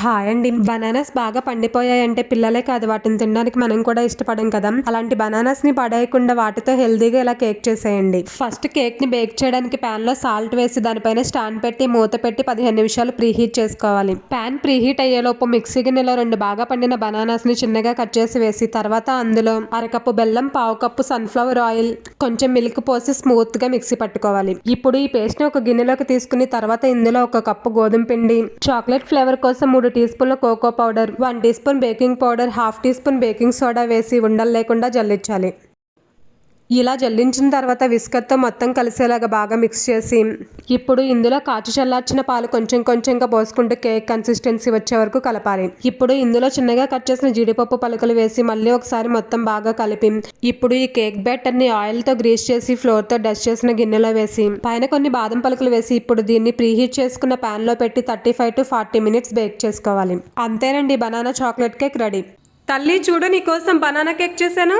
Hi అండి bananas బాగా పండిపోయాయంటే పిల్లలే కాదు వాటిని తినడానికి మనం కూడా ఇష్టపడం కదా. అలాంటి బనానాస్ని పడేయకుండా వాటితో హెల్దీగా ఇలా కేక్ చేసేయండి. ఫస్ట్ కేక్ని బేక్ చేయడానికి ప్యాన్లో సాల్ట్ వేసి దానిపైన స్టాండ్ పెట్టి మూత పెట్టి పదిహేను నిమిషాలు ప్రీహీట్ చేసుకోవాలి. పాన్ ప్రీహీట్ అయ్యేలోపు మిక్సీ గిన్నెలో రెండు బాగా పండిన బనానాస్ని చిన్నగా కట్ చేసి వేసి తర్వాత అందులో అరకప్పు బెల్లం పావు కప్పు సన్ఫ్లవర్ ఆయిల్ కొంచెం మిల్క్ పోసి స్మూత్గా మిక్సీ పట్టుకోవాలి. ఇప్పుడు ఈ పేస్ట్ని ఒక గిన్నెలోకి తీసుకుని తర్వాత ఇందులో ఒక కప్పు గోధుమ పిండి చాక్లెట్ ఫ్లేవర్ కోసం మూడు టీ స్పూన్ల cocoa powder one teaspoon baking powder half teaspoon baking soda వేసి ఉండలు లేకుండా జల్లించాలి. ఇలా జల్లించిన తర్వాత విస్కర్తో మొత్తం కలిసేలాగా బాగా మిక్స్ చేసి ఇప్పుడు ఇందులో కాచు చల్లార్చిన పాలు కొంచెం కొంచెంగా పోసుకుంటూ కేక్ కన్సిస్టెన్సీ వచ్చే వరకు కలపాలి. ఇప్పుడు ఇందులో చిన్నగా కట్ చేసిన జీడిపప్పు పలుకులు వేసి మళ్ళీ ఒకసారి మొత్తం బాగా కలిపి ఇప్పుడు ఈ కేక్ బ్యాటర్ని ఆయిల్తో గ్రీస్ చేసి ఫ్లోర్తో డస్ట్ చేసిన గిన్నెలో వేసి పైన కొన్ని బాదం పలుకులు వేసి ఇప్పుడు దీన్ని ప్రీహీట్ చేసుకున్న ప్యాన్లో పెట్టి thirty five to forty minutes bake చేసుకోవాలి. అంతేనండి బనానా చాక్లెట్ కేక్ రెడీ. తల్లి చూడు నీకోసం బనానా కేక్ చేశాను.